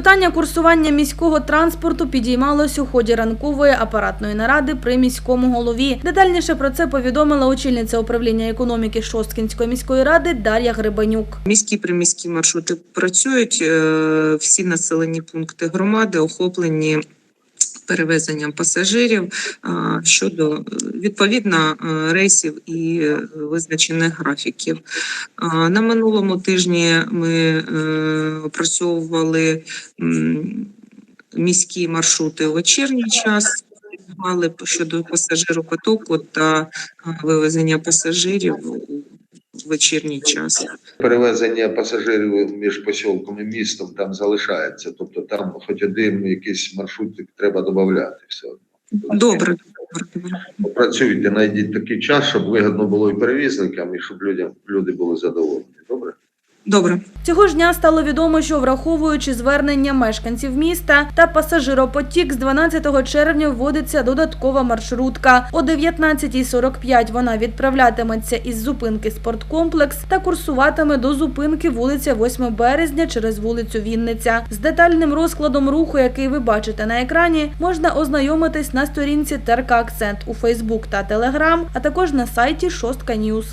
Питання курсування міського транспорту підіймалось у ході ранкової апаратної наради при міському голові. Детальніше про це повідомила очільниця управління економіки Шосткінської міської ради Дар'я Грибанюк. Міські приміські маршрути працюють. е, Всі населені пункти громади охоплені перевезенням пасажирів щодо відповідно е, рейсів і е, визначених графіків. На минулому тижні ми е, опрацьовували міські маршрути у вечірній час. Мали щодо пасажиропотоку та вивезення пасажирів вечірній час. перевезення пасажирів між посілком і містом там залишається. Тобто там хоч один якийсь маршрутик треба додати все одно. Добре. Попрацюйте, знайдіть такий час, щоб вигідно було і перевізникам, і щоб людям люди були задоволені. Добре? Добре. Цього ж дня стало відомо, що враховуючи звернення мешканців міста та пасажиропотік, з 12 червня вводиться додаткова маршрутка. О 19.45 вона відправлятиметься із зупинки спорткомплекс та курсуватиме до зупинки вулиця 8 березня через вулицю Вінниця. З детальним розкладом руху, який ви бачите на екрані, можна ознайомитись на сторінці ТРК у Фейсбук та Телеграм, а також на сайті Шостка Ньюз.